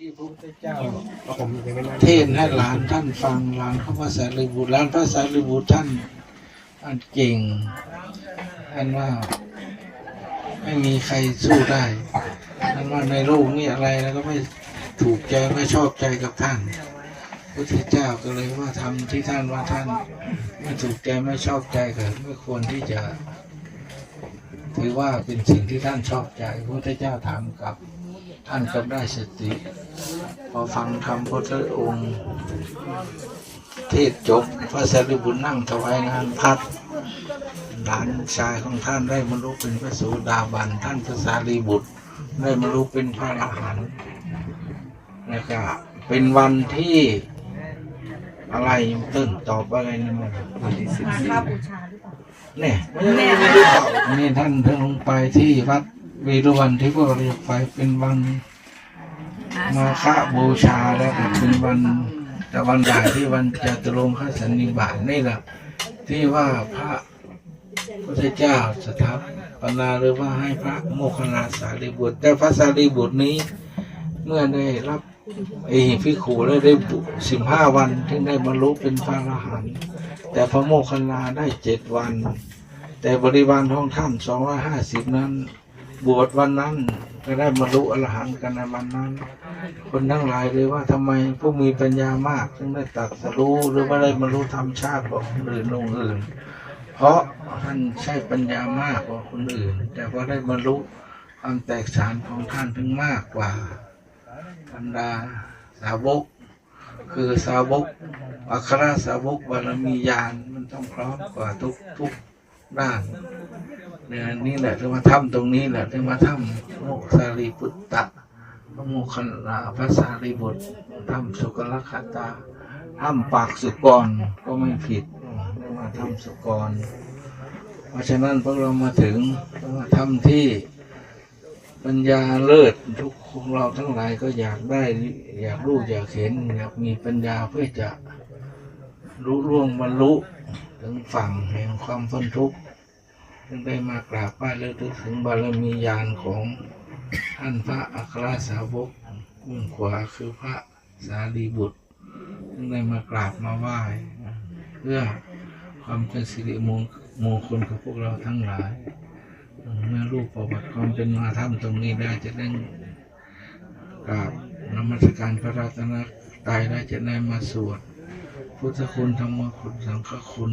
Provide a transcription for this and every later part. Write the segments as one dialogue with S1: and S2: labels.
S1: ที่พระพุทธเจ้าเทศให้หลานท่านฟังหลานเข้าภาษาลิบุตรหลานภาษาลิบุตรท่านท่านเก่งท่านว่าไม่มีใครสู้ได้ท่านว่าในโลกนี้อะไรแล้วก็ไม่ถูกใจไม่ชอบใจกับท่านพระพุทธเจ้าก็เลยว่าทำที่ท่านว่าท่านไม่ถูกใจไม่ชอบใจก็ไม่ควรที่จะถือว่าเป็นสิ่งที่ท่านชอบใจพระพุทธเจ้าถามกลับ ท่านก็ได้สติ พอฟังคำพระพุทธองค์ เทศจบพระสารีบุตรนั่งถวายงานพัดหลานชายของท่านได้บรรลุเป็นพระโสดาบัน ท่านพระสารีบุตร ได้บรรลุเป็นพระอรหันต์แล้วก็เป็นวันที่อะไรต้นตอบอะไรนี่มันวันที่สิบ
S2: มา
S1: สี่
S2: ค่าบูชาหรือเปล่า
S1: เนี่ยไม่ได้ไม่ได้บอกนี่ท่านเพิ่งลงไปที่วัด เวรุวันที่พวกเราไปเป็นวันมาฆบูชาแล้วก็เป็นวันแต่วันใหญ่ที่วันจตุรงคสันนิบาตนี่แหละที่ว่าพระพุทธเจ้าสถาปนาหรือว่าให้พระโมคคัลลาสารีบุตร แต่พระสารีบุตรนี้เมื่อได้รับเอหิพิขูแล้วได้สิบห้าวันที่ได้บรรลุเป็นพระอรหันต์แต่พระโมคคัลลาได้เจ็ดวัน แต่บริวารของท่านสองร้อยห้าสิบนั้น บวชวันนั้นก็ได้บรรลุอรหันต์กันในวันนั้น คนทั้งหลายเลยว่าทำไมผู้มีปัญญามากถึงได้ตัดสรู้หรือว่าได้บรรลุธรรมชาติกว่าคนอื่นองอื่น เพราะท่านใช้ปัญญามากกว่าคนอื่น แต่ว่าได้บรรลุความแตกฉานของท่านถึงมากกว่าบรรดาสาวก คือสาวกอัครสาวกบารมีญาณมันต้องพร้อมกว่าทุกทุกด้าน เนี่ยนี่แหละที่มาถ้ำตรงนี้แหละที่มาถ้ำโมกสารีปุตตะพระโมคคัลลาพระสารีบุตรทำสุกลคตาทำปากสุกรก็ไม่ผิดเรียกว่าทำสุกร เพราะฉะนั้นพวกเรามาถึงมาทำที่ปัญญาเลิศทุกของเราทั้งหลายก็อยากได้อยากรู้อยากเห็นอยากมีปัญญาเพื่อจะรู้ล่วงบรรลุถึงฝั่งแห่งความพ้นทุกข์ ได้มากราบไหว้และลึกถึงบารมีญาณของท่านพระอัครสาวกมุ่งขวาคือพระสารีบุตรจึงได้มากราบมาไหว้เพื่อความเป็นสิริมงมงคลกับพวกเราทั้งหลาย เมื่อรู้ประวัติความเป็นมาธรรมตรงนี้ได้จะได้กราบนมัสการพระรัตนตรัยได้จะได้มาสวด พุทธคุณธรรมคุณสังฆคุณ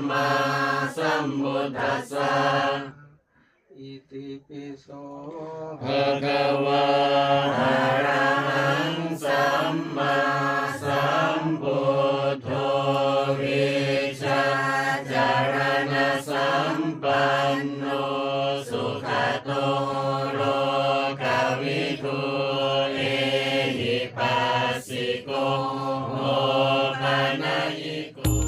S1: มมาสัมพุทธัสสะอิติปิโสภะคะวะอะระหังสัมมาสัมพุทโธวิชาจารณสัมปันโนสุขโตโลกวิทูเอหิปัสสิโกโมคานายิโก